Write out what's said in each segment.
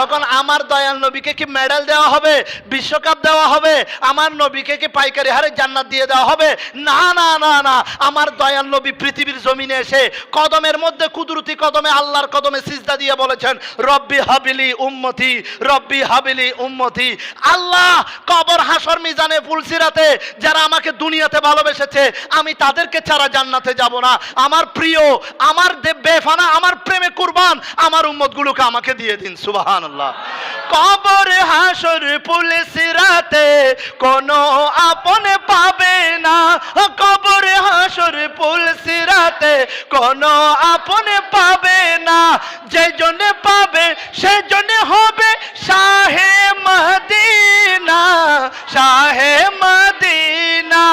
তখন আমার দয়াল নবীকে কি মেডেল দেওয়া হবে? বিশ্বকাপ দেওয়া হবে? আমার নবীকে কি পাইকারি হারে জান্নাত দিয়ে দেওয়া হবে? না না না না। আমার দয়াল নবী পৃথিবীর জমিনে এসে কদমের মধ্যে কুদরতি কদমে, আল্লাহর কদমে সিজদা দিয়ে বলেছেন, রব্বি হাবিলি উম্মতি, রব্বি হাবিলি উম্মতি। আল্লাহ কবর, হাসর, মিজানে, ফুলসিরাতে যারা আমাকে দুনিয়াতে ভালোবেসেছে, আমি তাদেরকে ছাড়া জান্নাতে যাব না। আমার প্রিয়, আমার দে- বেফানা, আমার প্রেমে কুরবান, আমার উম্মতগুলোকে আমাকে দিয়ে দিন সুবাহান আল্লাহ কবর হাসর পুলিশিরাতে কোনো আপনে পাবে না। কবর হাসর পুলিশিরাতে কোনো আপনে পাবে না। যে জন্য পাবে, সে জন্য হবে শাহে মদিনা। শাহে মদিনা।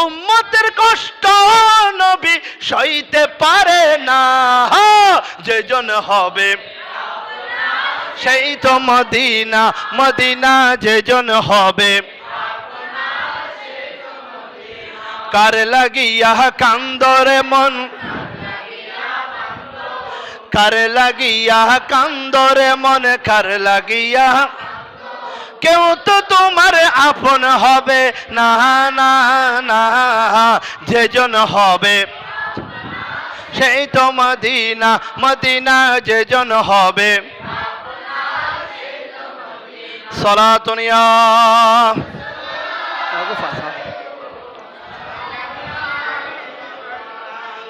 উম্মতের কষ্ট নবী সইতে পারে না। যে জন হবে সেই তো মদিনা মদিনা যে জন হবে। কার লাগিয়া কান্দরে মন? কার লাগিয়া কান্দরে মন? কার লাগিয়া? কেউ তো তোমার আপন হবে। না না না, যেজন হবে। সেই তো মদিনা মদিনা যেজন হবে।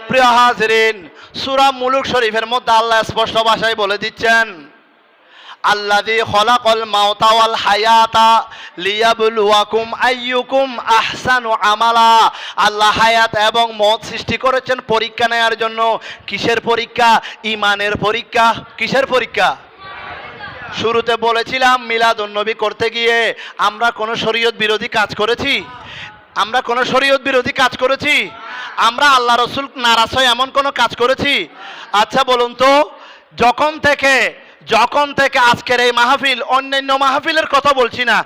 প্রিয় হাজরিন, সুরা মুলুক শরীফের মধ্যে আল্লাহ স্পষ্ট ভাষায় বলে দিচ্ছেন, আল্লাযী খলাকাল মাউতা ওয়াল হায়াতা আইয়ুকুম আমালা। আল্লাহ হায়াত এবং মত সৃষ্টি করেছেন পরীক্ষা নেয়ার জন্য। কিসের পরীক্ষা? ইমানের পরীক্ষা। কিসের পরীক্ষা? শুরুতে বলেছিলাম মিলাদুন্নবী করতে গিয়ে আমরা কোনো শরীয়ত বিরোধী কাজ করেছি? আমরা কোনো শরীয়ত বিরোধী কাজ করেছি? আমরা আল্লাহ রসুল নারাজ হয় এমন কোনো কাজ করেছি? আচ্ছা বলুন তো, যখন থেকে যখন থেকে আজকের এই মাহফিল, অন্যান্য মাহফিলের কথা বলছি না,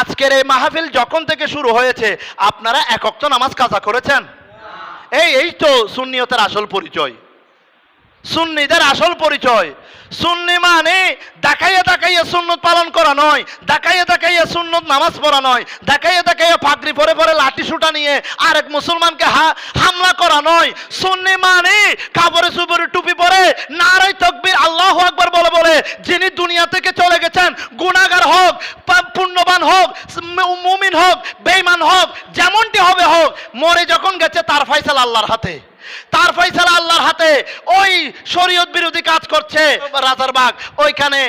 আজকের এই মাহফিল যখন থেকে শুরু হয়েছে, আপনারা একক তো নামাজ কাজা করেছেন? এই এই তো সুন্নিয়তের আসল পরিচয়। সুন্নিদের আসল পরিচয়। সুন্নি মানে দেখাইয়া দেখাইয়া সুন্নত পালন করা নয়, দেখাইয়া দেখাইয়া সুন্নত নামাজ পড়া নয়, দেখাইয়া দেখাইয়া পাগড়ি পরে পরে লাঠি সুটা নিয়ে আরেক মুসলমানকে হামলা করা নয়। সুন্নি মানে কাপড়ে সুপরে টুপি পরে নারাই তকবির আল্লাহ আকবার বলে বলে, যিনি দুনিয়া থেকে চলে গেছেন গুণাগার হোক পুণ্যবান হোক মুমিন হোক বেইমান হোক, যেমনটি হবে হোক, মরে যখন গেছে তার ফাইসাল আল্লাহর হাতে। তার ফয়সালা আল্লাহর হাতে ওই শরীয়ত বিরোধী কাজ করছে। রাজার রাজারবাগ ওইখানে